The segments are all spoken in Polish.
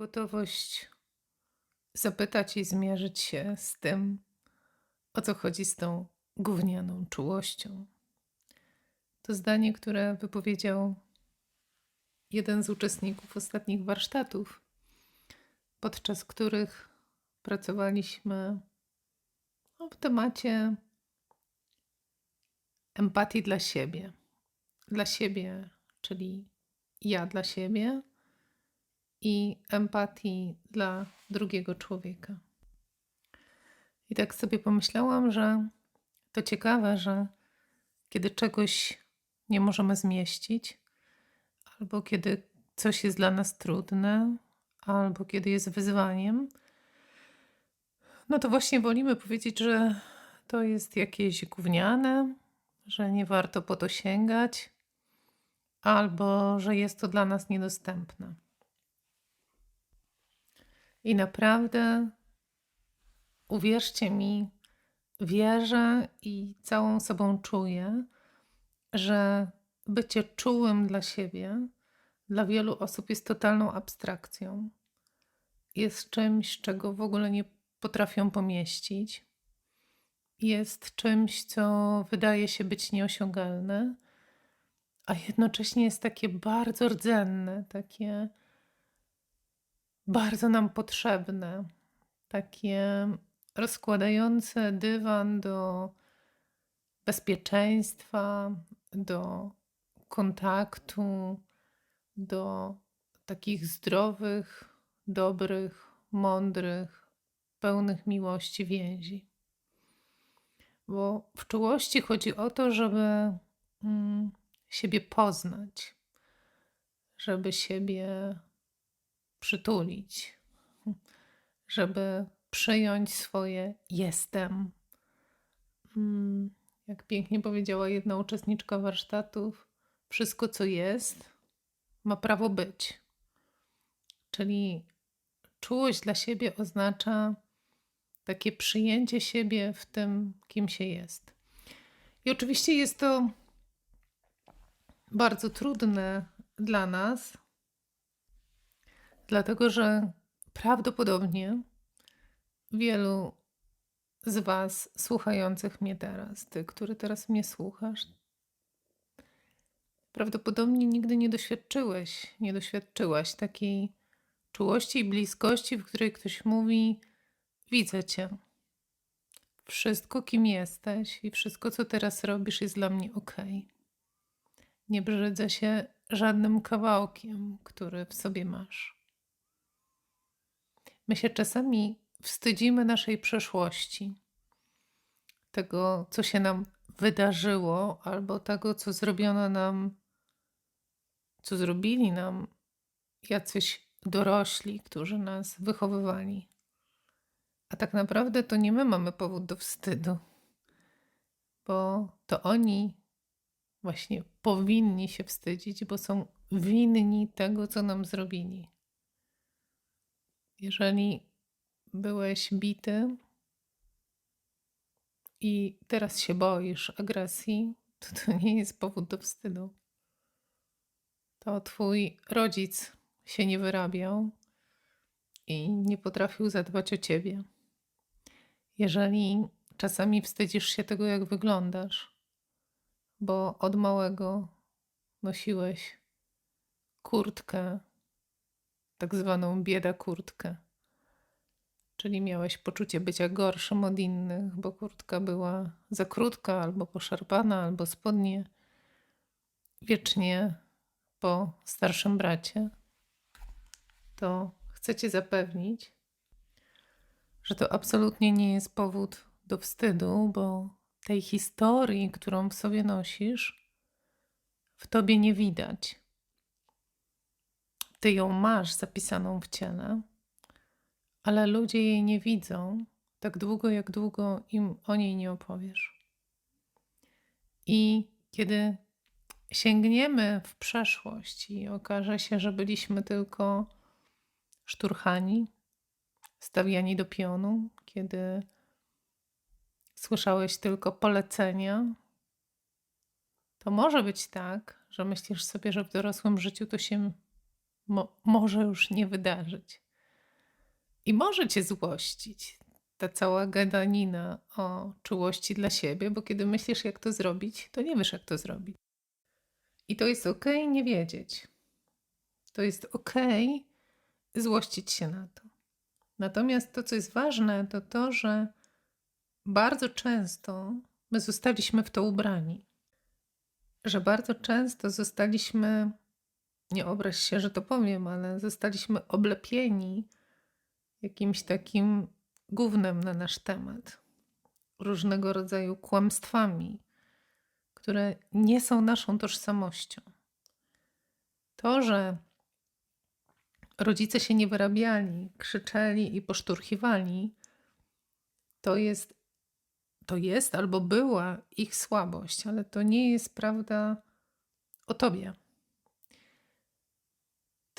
gotowość zapytać i zmierzyć się z tym, o co chodzi z tą gównianą czułością. To zdanie, które wypowiedział jeden z uczestników ostatnich warsztatów, podczas których pracowaliśmy no, w temacie empatii dla siebie. Dla siebie, czyli ja dla siebie i empatii dla drugiego człowieka. I tak sobie pomyślałam, że to ciekawe, że kiedy czegoś nie możemy zmieścić, albo kiedy coś jest dla nas trudne, albo kiedy jest wyzwaniem, no to właśnie wolimy powiedzieć, że to jest jakieś gówniane, że nie warto po to sięgać, albo że jest to dla nas niedostępne. I naprawdę, uwierzcie mi, wierzę i całą sobą czuję, że bycie czułym dla siebie dla wielu osób jest totalną abstrakcją. Jest czymś, czego w ogóle nie potrafią pomieścić. Jest czymś, co wydaje się być nieosiągalne, a jednocześnie jest takie bardzo rdzenne, takie bardzo nam potrzebne, takie rozkładające dywan do bezpieczeństwa, do kontaktu, do takich zdrowych, dobrych, mądrych, pełnych miłości więzi. Bo w czułości chodzi o to, żeby mm, siebie poznać, żeby siebie przytulić, żeby przyjąć swoje jestem. Mm, jak pięknie powiedziała jedna uczestniczka warsztatów, wszystko co jest ma prawo być. Czyli czułość dla siebie oznacza takie przyjęcie siebie w tym, kim się jest. I oczywiście jest to bardzo trudne dla nas, dlatego że prawdopodobnie wielu z Was słuchających mnie teraz, ty, który teraz mnie słuchasz, prawdopodobnie nigdy nie doświadczyłeś, nie doświadczyłaś takiej czułości i bliskości, w której ktoś mówi: Widzę Cię. Wszystko, kim jesteś i wszystko, co teraz robisz, jest dla mnie ok. Nie brzydzę się żadnym kawałkiem, który w sobie masz. My się czasami wstydzimy naszej przeszłości, tego, co się nam wydarzyło, albo tego, co zrobiono nam, co zrobili nam jacyś dorośli, którzy nas wychowywali. A tak naprawdę to nie my mamy powód do wstydu, bo to oni właśnie powinni się wstydzić, bo są winni tego, co nam zrobili. Jeżeli byłeś bity i teraz się boisz agresji, to to nie jest powód do wstydu. To twój rodzic się nie wyrabiał i nie potrafił zadbać o ciebie. Jeżeli czasami wstydzisz się tego, jak wyglądasz, bo od małego nosiłeś kurtkę, tak zwaną bieda kurtkę Czyli miałeś poczucie bycia gorszym od innych, bo kurtka była za krótka, albo poszarpana, albo spodnie wiecznie po starszym bracie. To chcę Cię zapewnić, że to absolutnie nie jest powód do wstydu, bo tej historii, którą w sobie nosisz, w tobie nie widać. Ty ją masz zapisaną w ciele ale ludzie jej nie widzą tak długo, jak długo im o niej nie opowiesz. I kiedy sięgniemy w przeszłość i okaże się, że byliśmy tylko szturchani, stawiani do pionu, kiedy słyszałeś tylko polecenia, to może być tak, że myślisz sobie, że w dorosłym życiu to się mo może już nie wydarzyć I może cię złościć ta cała gadanina o czułości dla siebie, bo kiedy myślisz, jak to zrobić, to nie wiesz, jak to zrobić. I to jest ok, nie wiedzieć. To jest ok, złościć się na to. Natomiast to, co jest ważne, to to, że bardzo często my zostaliśmy w to ubrani. Że bardzo często zostaliśmy, nie obraź się, że to powiem, ale zostaliśmy oblepieni jakimś takim gównem na nasz temat, różnego rodzaju kłamstwami, które nie są naszą tożsamością. To, że rodzice się nie wyrabiali, krzyczeli i poszturchiwali, to jest, to jest albo była ich słabość, ale to nie jest prawda o tobie.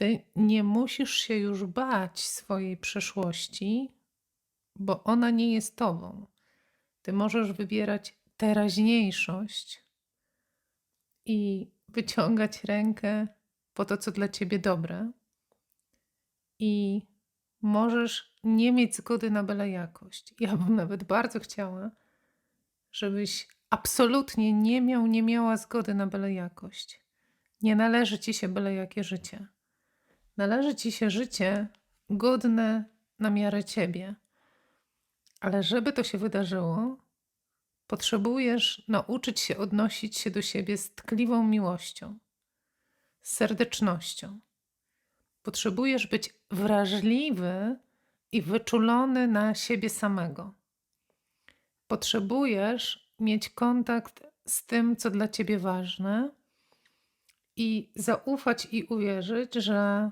Ty nie musisz się już bać swojej przeszłości, bo ona nie jest tobą. Ty możesz wybierać teraźniejszość i wyciągać rękę po to, co dla ciebie dobre. I możesz nie mieć zgody na byle jakość. Ja bym nawet bardzo chciała, żebyś absolutnie nie miał, nie miała zgody na byle jakość. Nie należy ci się byle jakie życie. Należy ci się życie godne na miarę ciebie. Ale żeby to się wydarzyło, potrzebujesz nauczyć się odnosić się do siebie z tkliwą miłością, z serdecznością. Potrzebujesz być wrażliwy i wyczulony na siebie samego. Potrzebujesz mieć kontakt z tym, co dla ciebie ważne i zaufać i uwierzyć, że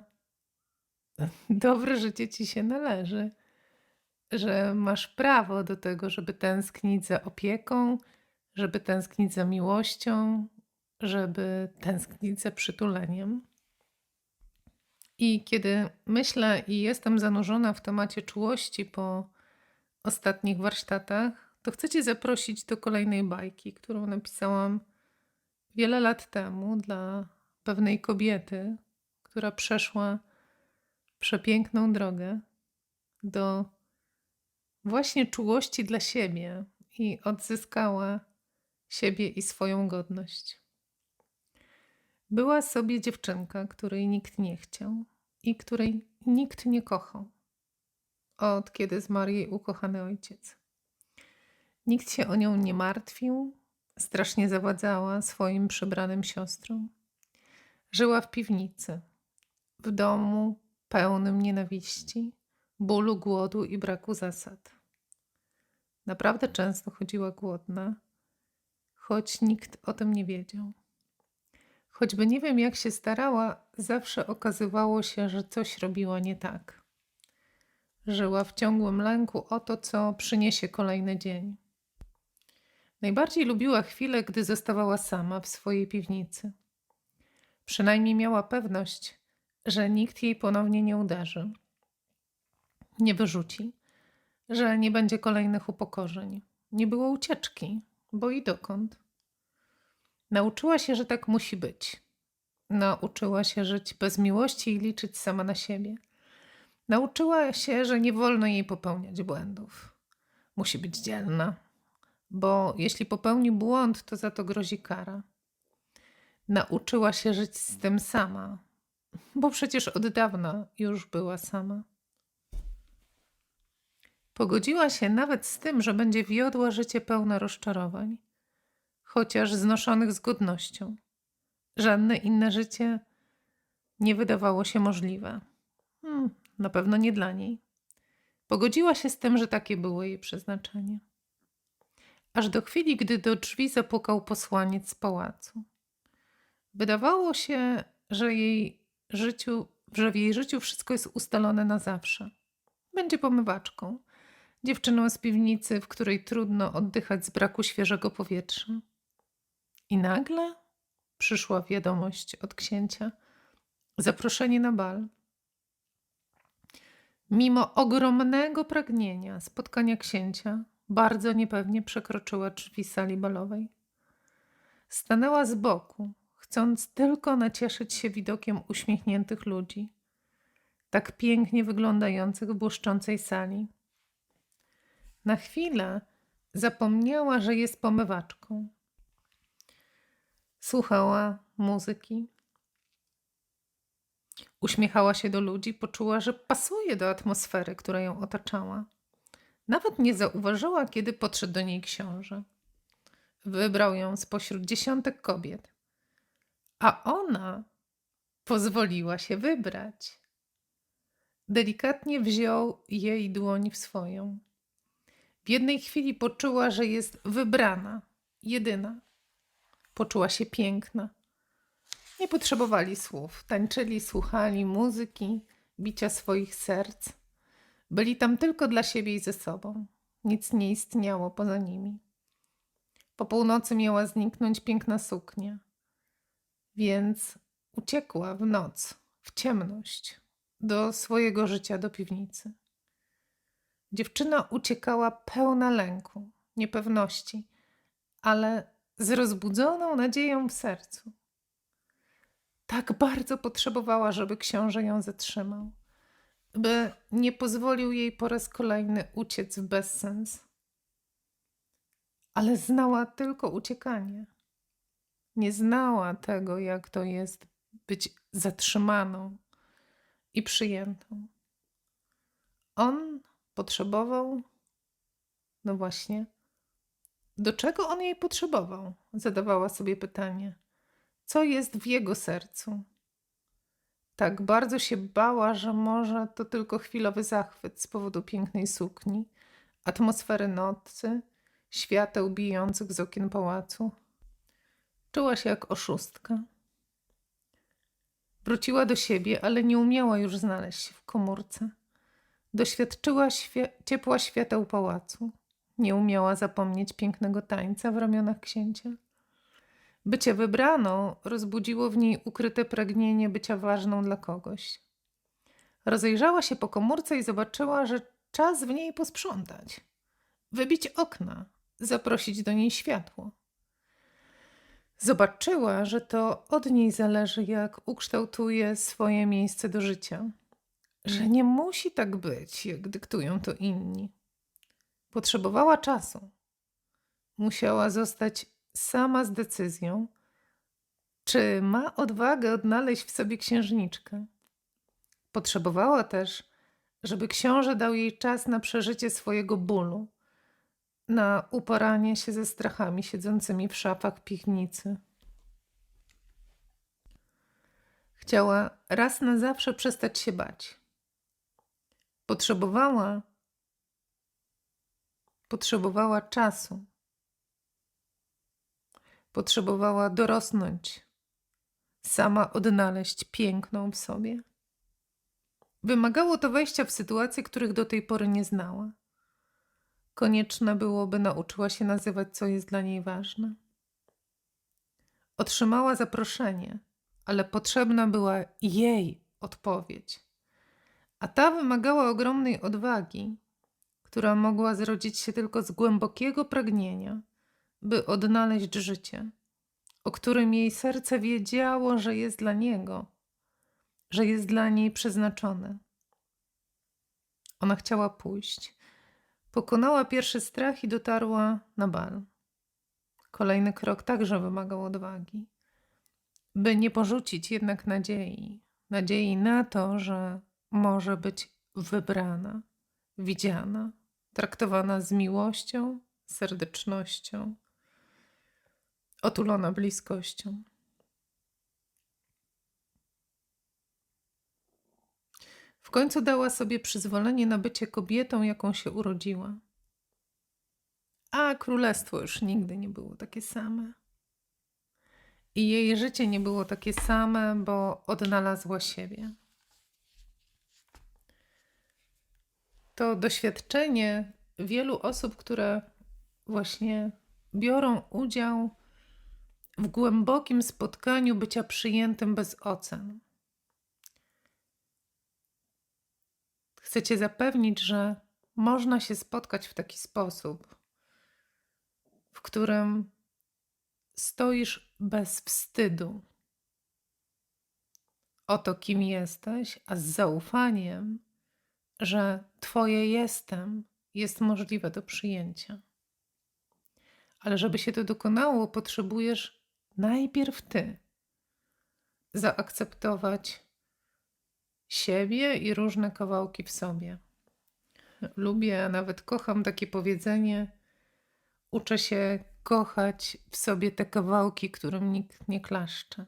dobre życie ci się należy że masz prawo do tego, żeby tęsknić za opieką, żeby tęsknić za miłością, żeby tęsknić za przytuleniem. I kiedy myślę i jestem zanurzona w temacie czułości po ostatnich warsztatach, to chcę Cię zaprosić do kolejnej bajki, którą napisałam wiele lat temu dla pewnej kobiety, która przeszła przepiękną drogę do właśnie czułości dla siebie i odzyskała siebie i swoją godność. Była sobie dziewczynka, której nikt nie chciał i której nikt nie kochał. Od kiedy zmarł jej ukochany ojciec. Nikt się o nią nie martwił, strasznie zawadzała swoim przybranym siostrom. Żyła w piwnicy, w domu pełnym nienawiści, bólu, głodu i braku zasad. Naprawdę często chodziła głodna, choć nikt o tym nie wiedział. Choćby nie wiem, jak się starała, zawsze okazywało się, że coś robiła nie tak. Żyła w ciągłym lęku o to, co przyniesie kolejny dzień. Najbardziej lubiła chwilę, gdy zostawała sama w swojej piwnicy. Przynajmniej miała pewność, że nikt jej ponownie nie uderzy nie wyrzuci, że nie będzie kolejnych upokorzeń. Nie było ucieczki, bo i dokąd. Nauczyła się, że tak musi być. Nauczyła się żyć bez miłości i liczyć sama na siebie. Nauczyła się, że nie wolno jej popełniać błędów. Musi być dzielna, bo jeśli popełni błąd, to za to grozi kara. Nauczyła się żyć z tym sama, bo przecież od dawna już była sama. Pogodziła się nawet z tym, że będzie wiodła życie pełne rozczarowań, chociaż znoszonych z godnością. Żadne inne życie nie wydawało się możliwe. Hmm, na pewno nie dla niej. Pogodziła się z tym, że takie było jej przeznaczenie. Aż do chwili, gdy do drzwi zapukał posłaniec z pałacu. Wydawało się, że, jej życiu, że w jej życiu wszystko jest ustalone na zawsze. Będzie pomywaczką, dziewczyną z piwnicy, w której trudno oddychać z braku świeżego powietrza. I nagle przyszła wiadomość od księcia zaproszenie na bal. Mimo ogromnego pragnienia spotkania księcia, bardzo niepewnie przekroczyła drzwi sali balowej. Stanęła z boku, chcąc tylko nacieszyć się widokiem uśmiechniętych ludzi. tak pięknie wyglądających w błyszczącej sali. Na chwilę zapomniała, że jest pomywaczką. Słuchała muzyki. Uśmiechała się do ludzi, poczuła, że pasuje do atmosfery, która ją otaczała. Nawet nie zauważyła, kiedy podszedł do niej książę. Wybrał ją spośród dziesiątek kobiet, a ona pozwoliła się wybrać. Delikatnie wziął jej dłoń w swoją. W jednej chwili poczuła, że jest wybrana, jedyna. Poczuła się piękna. Nie potrzebowali słów, tańczyli, słuchali muzyki, bicia swoich serc. Byli tam tylko dla siebie i ze sobą. Nic nie istniało poza nimi. Po północy miała zniknąć piękna suknia, więc uciekła w noc, w ciemność, do swojego życia, do piwnicy. Dziewczyna uciekała pełna lęku, niepewności, ale z rozbudzoną nadzieją w sercu. Tak bardzo potrzebowała, żeby książę ją zatrzymał, by nie pozwolił jej po raz kolejny uciec w bezsens. Ale znała tylko uciekanie. Nie znała tego, jak to jest być zatrzymaną i przyjętą. On potrzebował, no właśnie, do czego on jej potrzebował? Zadawała sobie pytanie. Co jest w jego sercu? Tak bardzo się bała, że może to tylko chwilowy zachwyt z powodu pięknej sukni, atmosfery nocy, świateł bijących z okien pałacu. Czuła się jak oszustka. Wróciła do siebie, ale nie umiała już znaleźć się w komórce. Doświadczyła świe- ciepła świateł pałacu. Nie umiała zapomnieć pięknego tańca w ramionach księcia. Bycie wybraną rozbudziło w niej ukryte pragnienie bycia ważną dla kogoś. Rozejrzała się po komórce i zobaczyła, że czas w niej posprzątać, wybić okna, zaprosić do niej światło. Zobaczyła, że to od niej zależy, jak ukształtuje swoje miejsce do życia, że nie musi tak być, jak dyktują to inni. Potrzebowała czasu. Musiała zostać sama z decyzją, czy ma odwagę odnaleźć w sobie księżniczkę. Potrzebowała też, żeby książę dał jej czas na przeżycie swojego bólu, na uporanie się ze strachami siedzącymi w szafach piwnicy. Chciała raz na zawsze przestać się bać. Potrzebowała, potrzebowała czasu. Potrzebowała dorosnąć, sama odnaleźć piękną w sobie. Wymagało to wejścia w sytuacje, których do tej pory nie znała. Konieczne byłoby nauczyła się nazywać, co jest dla niej ważne. Otrzymała zaproszenie, ale potrzebna była jej odpowiedź. A ta wymagała ogromnej odwagi, która mogła zrodzić się tylko z głębokiego pragnienia, by odnaleźć życie, o którym jej serce wiedziało, że jest dla niego, że jest dla niej przeznaczone. Ona chciała pójść. Pokonała pierwszy strach i dotarła na bal. Kolejny krok także wymagał odwagi, by nie porzucić jednak nadziei, nadziei na to, że może być wybrana, widziana, traktowana z miłością, serdecznością, otulona bliskością. W końcu dała sobie przyzwolenie na bycie kobietą, jaką się urodziła. A królestwo już nigdy nie było takie same. I jej życie nie było takie same, bo odnalazła siebie. To doświadczenie wielu osób, które właśnie biorą udział w głębokim spotkaniu bycia przyjętym bez ocen. Chcę Cię zapewnić, że można się spotkać w taki sposób, w którym stoisz bez wstydu. oto, kim jesteś, a z zaufaniem, że Twoje jestem jest możliwe do przyjęcia. Ale żeby się to dokonało, potrzebujesz najpierw Ty zaakceptować siebie i różne kawałki w sobie. Lubię, a nawet kocham takie powiedzenie: uczę się kochać w sobie te kawałki, którym nikt nie klaszcze.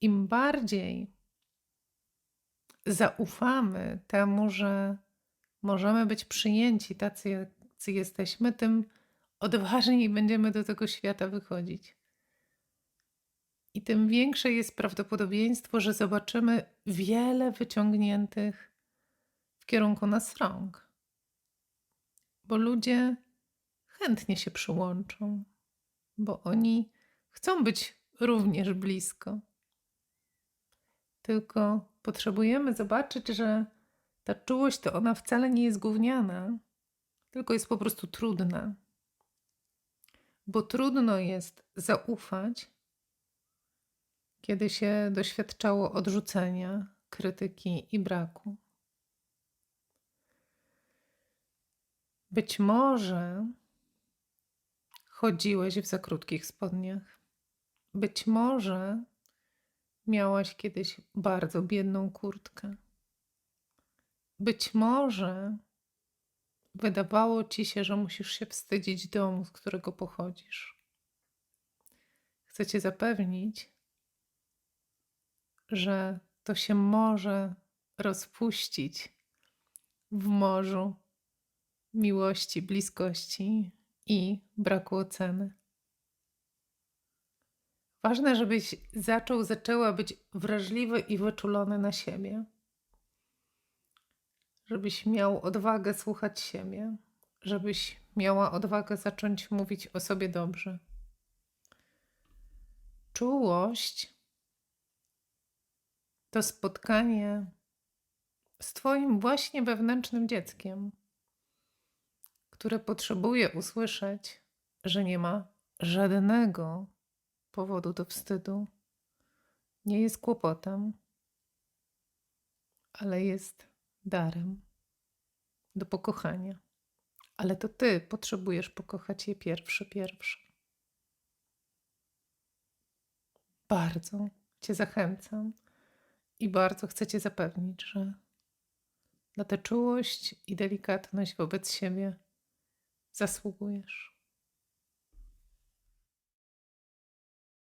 Im bardziej zaufamy temu, że możemy być przyjęci tacy, jacy jesteśmy, tym odważniej będziemy do tego świata wychodzić. I tym większe jest prawdopodobieństwo, że zobaczymy wiele wyciągniętych w kierunku nas rąk. Bo ludzie chętnie się przyłączą, bo oni chcą być również blisko. Tylko potrzebujemy zobaczyć, że ta czułość to ona wcale nie jest gówniana, tylko jest po prostu trudna. Bo trudno jest zaufać, kiedy się doświadczało odrzucenia, krytyki i braku. Być może chodziłeś w za krótkich spodniach. Być może miałaś kiedyś bardzo biedną kurtkę. Być może wydawało ci się, że musisz się wstydzić domu, z którego pochodzisz. Chcę cię zapewnić, że to się może rozpuścić w morzu miłości, bliskości i braku oceny. Ważne, żebyś zaczął, zaczęła być wrażliwy i wyczulony na siebie. Żebyś miał odwagę słuchać siebie, żebyś miała odwagę zacząć mówić o sobie dobrze. Czułość to spotkanie z Twoim właśnie wewnętrznym dzieckiem które potrzebuje usłyszeć, że nie ma żadnego powodu do wstydu, nie jest kłopotem, ale jest darem do pokochania. Ale to ty potrzebujesz pokochać je pierwszy, pierwszy. Bardzo cię zachęcam i bardzo chcę cię zapewnić, że na tę czułość i delikatność wobec siebie zasługujesz.